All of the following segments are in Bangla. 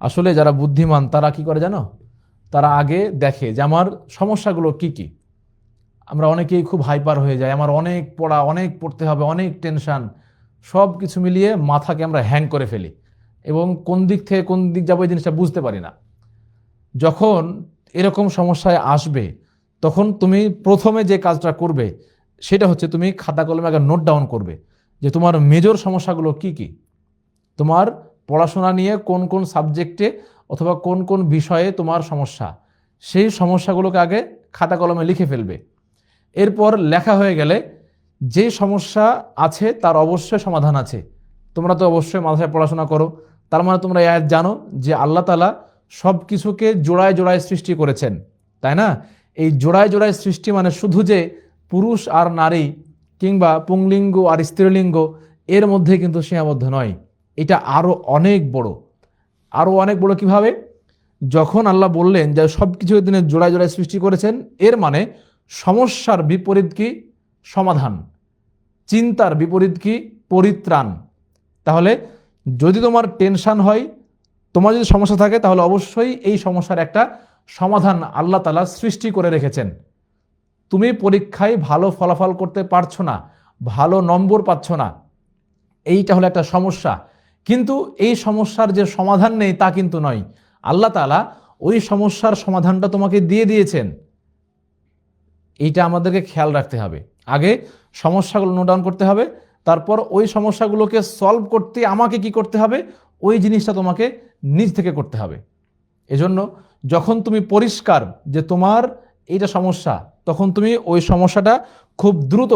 আসলে যারা বুদ্ধিমান, তারা কি করে জানো? তারা আগে দেখে যে আমার সমস্যাগুলো কি কি। আমরা অনেকেই খুব হাইপার হয়ে যায় আমার অনেক পড়া, অনেক পড়তে হবে, অনেক টেনশন সব কিছু মিলিয়ে মাথাকে আমরা হ্যাং করে ফেলি এবং কোন দিক থেকে কোন দিক যাব এই জিনিসটা বুঝতে পারি না। যখন এরকম সমস্যায় আসবে, তখন তুমি প্রথমে যে কাজটা করবে, সেটা হচ্ছে তুমি খাতা কলমে আগে নোট ডাউন করবে যে তোমার মেজর সমস্যাগুলো কি কি? তোমার পড়াশোনা নিয়ে কোন কোন সাবজেক্টে অথবা কোন কোন বিষয়ে তোমার সমস্যা, সেই সমস্যাগুলোকে আগে খাতা কলমে লিখে ফেলবে। এরপর লেখা হয়ে গেলে যে সমস্যা আছে তার অবশ্যই সমাধান আছে। তোমরা তো অবশ্যই মাথায় পড়াশোনা করো। তার মানে তোমরা এই জানো যে আল্লাহ তালা সব কিছুকে জোড়ায় জোড়ায় সৃষ্টি করেছেন, তাই না? এই জোড়ায় জোড়ায় সৃষ্টি মানে শুধু যে পুরুষ আর নারী কিংবা পুংলিঙ্গ আর স্ত্রীলিঙ্গ, এর মধ্যে কিন্তু সীমাবদ্ধ নয়। এটা আরও অনেক বড়। আরও অনেক বড় কীভাবে? যখন আল্লাহ বললেন যে সব কিছু তিনি জোড়ায় জোড়ায় সৃষ্টি করেছেন, এর মানে সমস্যার বিপরীত কি? সমাধান। চিন্তার বিপরীত কি? পরিত্রাণ। তাহলে যদি তোমার টেনশন হয়, তোমার যদি সমস্যা থাকে, তাহলে অবশ্যই এই সমস্যার একটা সমাধান আল্লাহ তালা সৃষ্টি করে রেখেছেন। তুমি পরীক্ষায় ভালো ফলাফল করতে পারছ না, ভালো নম্বর পাচ্ছ না। এইটা হলো একটা সমস্যা। কিন্তু এই সমস্যার যে সমাধান নেই তা কিন্তু নয়। আল্লাহ তালা ওই সমস্যার সমাধানটা তোমাকে দিয়ে দিয়েছেন। এইটা আমাদেরকে খেয়াল রাখতে হবে। আগে সমস্যাগুলো নোট ডাউন করতে হবে, তারপর ওই সমস্যাগুলোকে সলভ করতে আমাকে কি করতে হবে? ওই জিনিসটা তোমাকে নিজ থেকে করতে হবে। এজন্য যখন তুমি পরিষ্কার যে তোমার এইটা সমস্যা, তখন তুমি ওই সমস্যাটা খুব দ্রুত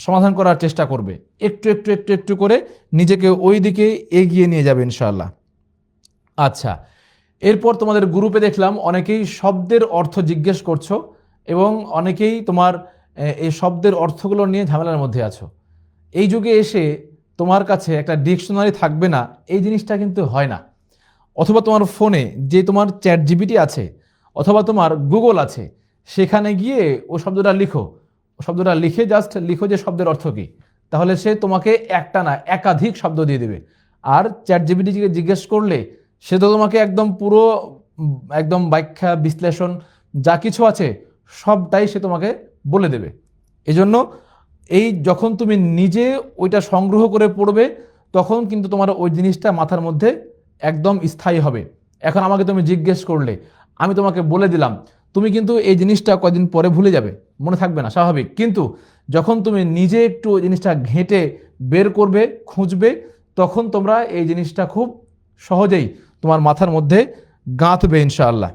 সমাধান করার চেষ্টা করবে। একটু একটু একটু একটু করে নিজেকে ওই দিকে এগিয়ে নিয়ে যাবে ইনশাআল্লাহ। আচ্ছা এরপর তোমাদের গ্রুপে দেখলাম অনেকেই শব্দের অর্থ জিজ্ঞেস করছ এবং অনেকেই তোমার এই শব্দের অর্থগুলো নিয়ে ঝামেলার মধ্যে আছো। এই যুগে এসে তোমার কাছে একটা ডিকশনারি থাকবে না, এই জিনিসটা কিন্তু হয় না। অথবা তোমার ফোনে যে তোমার চ্যাট জিবিটি আছে অথবা তোমার গুগল আছে, সেখানে গিয়ে ও শব্দটা লিখো। শব্দটা লিখে জাস্ট লিখো যে শব্দের অর্থ কী। তাহলে সে তোমাকে একটা না, একাধিক শব্দ দিয়ে দেবে। আর চ্যাট জিবিটিকে জিজ্ঞেস করলে সে তো তোমাকে একদম পুরো, একদম ব্যাখ্যা, বিশ্লেষণ, যা কিছু আছে, সবটাই সে তোমাকে বলে দেবে। এজন্য এই যখন তুমি নিজে ওইটা সংগ্রহ করে পড়বে, তখন কিন্তু তোমার ওই জিনিসটা মাথার মধ্যে একদম স্থায়ী হবে। এখন আমাকে তুমি জিজ্ঞেস করলে, আমি তোমাকে বলে দিলাম তুমি কিন্তু এই জিনিসটা কদিন পরে ভুলে যাবে, মনে থাকবে না, স্বাভাবিক। কিন্তু যখন তুমি নিজে একটু ওই জিনিসটা ঘেঁটে বের করবে, খুঁজবে, তখন তোমরা এই জিনিসটা খুব সহজেই তোমার মাথার মধ্যে গাঁথবে ইনশাআল্লাহ।